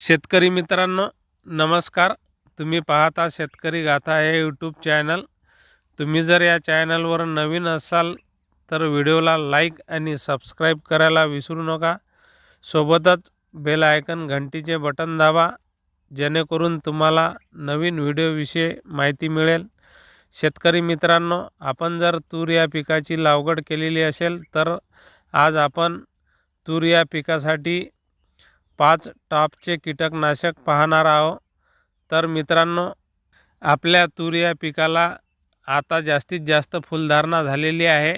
शेतकरी मित्रांनो नमस्कार. तुम्ही पाहता शेतकरी गाथा हे यूट्यूब चॅनल तुम्ही जर या चॅनलवर नवीन असाल तर व्हिडिओला लाईक आणि सबस्क्राईब करायला विसरू नका. सोबतच बेल आयकन घंटीचे बटन दाबा जेणेकरून तुम्हाला नवीन व्हिडिओविषयी माहिती मिळेल. शेतकरी मित्रांनो आपण जर तूर या पिकाची लागवड केलेली असेल तर आज आपण तूर या पिकासाठी पाच टॉपचे कीटकनाशक पाहणार आहो तर मित्रांनो आपल्या तूर या पिकाला आता जास्तीत जास्त फुलधारणा झालेली आहे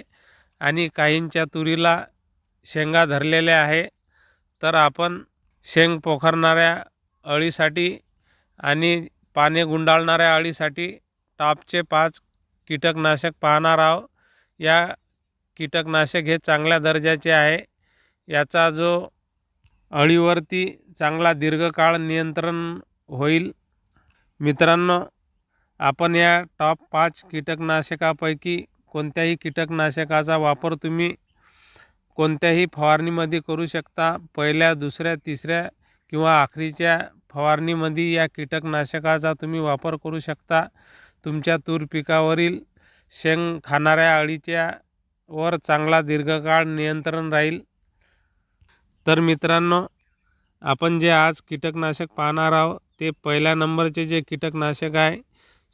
आणि काहींच्या तुरीला शेंगा धरलेल्या आहे. तर आपण शेंग पोखरणाऱ्या अळीसाठी आणि पाने गुंडाळणाऱ्या अळीसाठी टॉपचे पाच कीटकनाशक पाहणार आहोत. या कीटकनाशक हे चांगल्या दर्जाचे आहे. याचा जो अळीवरती चांगला दीर्घकाळ नियंत्रण होईल. मित्रांनो आपण या टॉप पाच कीटकनाशकापैकी कोणत्याही कीटकनाशकाचा वापर तुम्ही कोणत्याही फवारणीमध्ये करू शकता. पहिल्या दुसऱ्या तिसऱ्या किंवा आखरीच्या फवारणीमध्ये या कीटकनाशकाचा तुम्ही वापर करू शकता. तुमच्या तूर पिकावरील शेंग खाणाऱ्या अळीच्या वर चांगला दीर्घकाळ नियंत्रण राहील. तर मित्रांनो आपण जे आज कीटकनाशक पाहणार आहोत ते पहिल्या नंबरचे जे कीटकनाशक आहे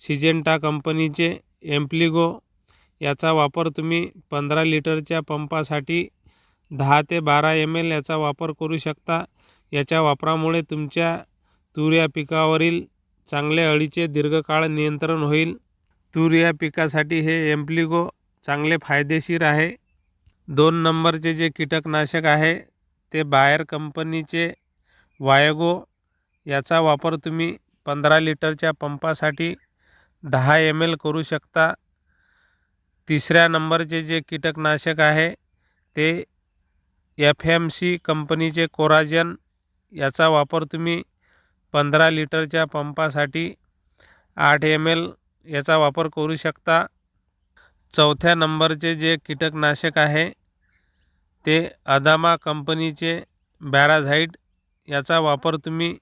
सिजेंटा कंपनीचे एम्प्लिगो याचा वापर तुम्ही पंधरा लिटरच्या पंपासाठी दहा ते बारा एम एल याचा वापर करू शकता. याच्या वापरामुळे तुमच्या तूर या पिकावरील चांगल्या अळीचे दीर्घकाळ नियंत्रण होईल. तूर या पिकासाठी हे एम्प्लिगो चांगले फायदेशीर आहे. दोन नंबरचे जे कीटकनाशक आहे ते बाहेर कंपनीचे वायगो याचा वापर तुम्ही पंधरा लिटरच्या पंपासाठी दहा एम एल करू शकता. तिसऱ्या नंबरचे जे कीटकनाशक आहे ते एफ एम सी कंपनीचे कोराजन याचा वापर तुम्ही पंधरा लिटरच्या पंपासाठी आठ एम एल याचा वापर करू शकता. चौथ्या नंबरचे जे कीटकनाशक आहे ते अदामा कंपनीचे बॅराझाईट याचा वापर तुम्ही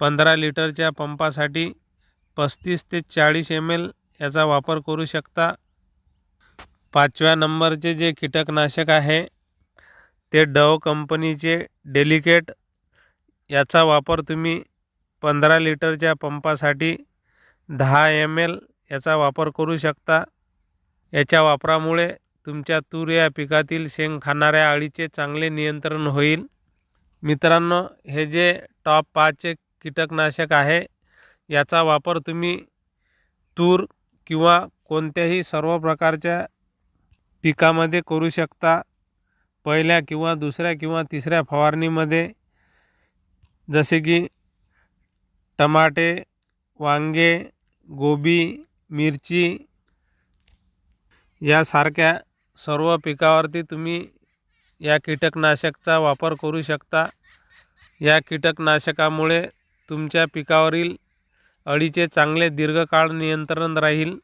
पंधरा लिटरच्या पंपासाठी पस्तीस ते चाळीस एम एल याचा वापर करू शकता. पाचव्या नंबरचे जे कीटकनाशक आहे ते डव कंपनीचे डेलिकेट याचा वापर तुम्ही पंधरा लिटरच्या पंपासाठी दहा एम एल याचा वापर करू शकता. याच्या वापरामुळे तुमच्या तूर या पिकातील शेंग खाणाऱ्या अळीचे चांगले नियंत्रण होईल. मित्रांनो हे जे टॉप पाचचे कीटकनाशक आहे याचा वापर तुम्ही तूर किंवा कोणत्याही सर्व प्रकारच्या पिकामध्ये करू शकता. पहिल्या किंवा दुसऱ्या किंवा तिसऱ्या फवारणीमध्ये जसे की टमाटे वांगे गोबी मिरची यासारख्या सर्व पिकावरती तुम्ही या कीटकनाशकचा वापर करू शकता. या कीटकनाशकामुळे तुमच्या पिकावरील अळीचे चांगले दीर्घकाळ नियंत्रण राहील.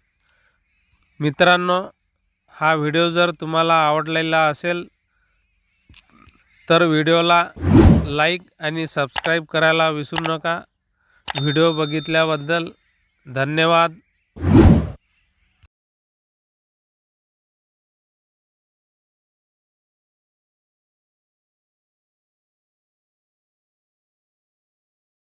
मित्रांनो हा व्हिडिओ जर तुम्हाला आवडलेला असेल तर व्हिडिओला लाईक आणि सबस्क्राईब करायला विसरू नका. व्हिडिओ बघितल्याबद्दल धन्यवाद.